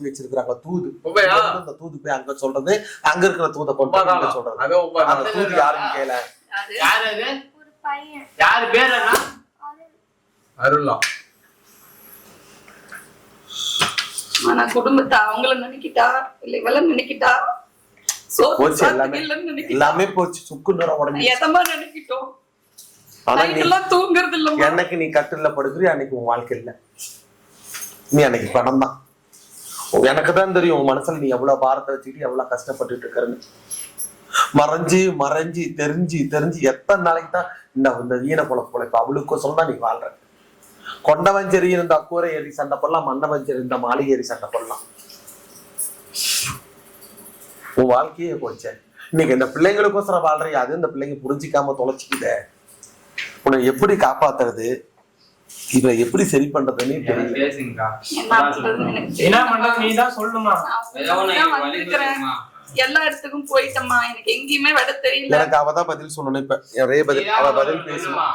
ஊத்தி வச்சிருக்காங்க தூது? அந்த தூது போய் அங்க சொல்றது அங்க இருக்கிற தூதை கொண்டு? சொல்றது. அந்த தூது யாருன்னு கேள. யாரு? யாரு அது? ஒரு பையன். யாரு? பேர் என்ன? அருளா ஆனா குடும்பத்தை? அவங்கள நினைக்கிட்டா? இல்ல இவள நினைக்கிட்டா? போச்சு எல்லாமே. எல்லாமே போச்சு. சுக்கு நிறம் உடஞ்சி எதமா நினைக்கிட்டோம்? தூங்குறது இல்லம்மா. என்னைக்கு நீ கட்டில படுக்கிறியோ அன்னைக்கு உன் வாழ்க்கை இல்ல நீ அன்னைக்கு படம் தான் எனக்கு தான் தெரியும் உன் மனசுல நீ எவ்வளவு பாரத்தை வச்சுக்கிட்டு எவ்வளவு கஷ்டப்பட்டுட்டு இருக்கிறன்னு. மறைஞ்சு மறைஞ்சு தெரிஞ்சு தெரிஞ்சு எத்தனை நாளைக்கு தான் இந்த இந்த ஈன பொழ குழைப்பு அவளுக்கோசரம் தான் நீ வாழ்ற. கொண்டவன் சரி இருந்த அக்கூரை ஏறி சண்டை போடலாம் மண்டவன் சரி இருந்த மாளிகை ஏறி சண்டை போடலாம். உன் வாழ்க்கையே போச்சே. இன்னைக்கு இந்த பிள்ளைங்களுக்கோசரம் வாழ்றியா? அது இந்த பிள்ளைங்க புரிஞ்சிக்காம தொலைச்சிக்குதே. உன்னை எப்படி காப்பாத்துறது? இவரை எப்படி சரி பண்றதுன்னு நான். எல்லா இடத்துக்கும் போயிட்டேம்மா. எனக்கு எங்கேயுமே விட தெரியல. எனக்கு அவ தான் பதில் சொல்லணும் இப்ப. நிறைய பதில் அவ பதில் பேசுமா.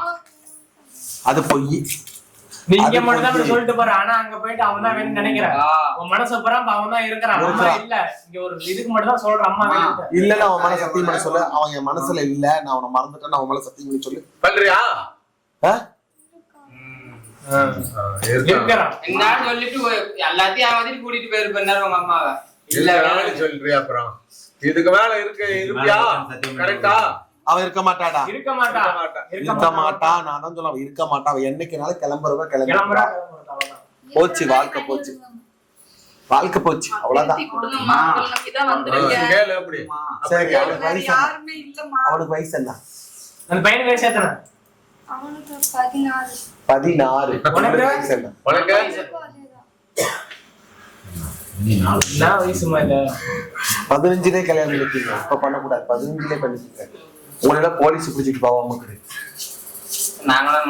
அது பொய். நீ இங்க அது மட்டும் தான் சொல்லிட்டு போற. ஆனா அங்க போயிட்டு அவன் தான் வேணும்னு நினைக்கிறான். உன் மனசு இப்ப அவன் தான் இருக்கிறான். அம்மா. இல்ல. இங்க ஒரு இதுக்கு மட்டும் தான் சொல்ற அம்மா வேணும் இல்லன்னு அவன் மேல சத்தியம் பண்ண சொல்லு அவன் என் மனசுல இல்ல. நான் அவனை மறந்துட்டேன்னு அவன் மேல சத்தியம் பண்ணி சொல்லு. பண்றியா? சொல்லிட்டு எல்லாத்தையும் அவதிட்டு கூட்டிட்டு போயிருப்பேன். உங்க அம்மாவை? இல்ல சொல்றியா அப்புறம்? இதுக்கு மேல இருக்க. இருப்பியா? கரெக்டா? அவன் இருக்க மாட்டாடா. இருக்க மாட்டா. இருக்க மாட்டான். இருக்க மாட்டா. நான் தான் சொல்ல இருக்க மாட்டா. அவன் என்னைக்குனாலும் கிளம்புறவ கிளம்புறா கிளம்புறா கிளம்புறா, அவ்வளவுதான். போச்சு, வாழ்க்கை போச்சு. வாழ்க்கை போச்சு. அவ்வளவுதான். அவனுக்கு வயசு என்ன? பையனுக்கு வயசு எத்தனை? அவனுக்கு பதினாறு. பதினஞ்சுலே கல்யாணம் பண்ணிக்கீங்க இப்ப பண்ணக்கூடாது. பதினஞ்சுலே பண்ணிக்கீங்க உங்களோட போலீஸ் பிடிச்சிட்டு போவாம இருக்குது நாங்களும்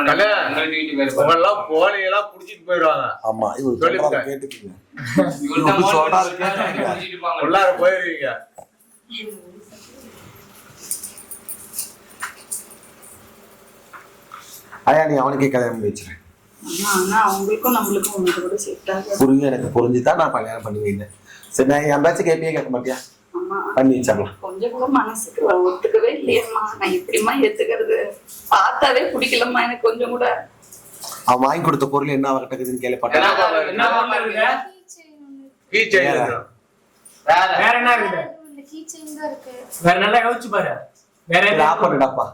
ஐயா நீ அவனுக்கே கல்யாணம் பண்ணி ஆகாது. புரியும் எனக்கு புரிஞ்சுதான் நான் கல்யாணம் பண்ணி சரி நான் என் பேச்சு கேட்பியே கேட்க மாட்டியா? பண்ணி வச்சிடலாம். கொஞ்சம் கூட மனசுக்கு ஒத்துக்கவே இல்லையம்மா. நான் எப்படிம்மா ஏத்துக்கிறது? பார்த்தாவே பிடிக்கலம்மா. எனக்கு கொஞ்சம் கூட. அவன் வாங்கி கொடுத்த பொருள் என்ன இருக்குதுன்னு கேள்விப்பட்டேன் வேற. வேற. என்ன இருக்குது வேற நல்லா யோசிச்சு பாரு. வேற பண்ணுடாப்பா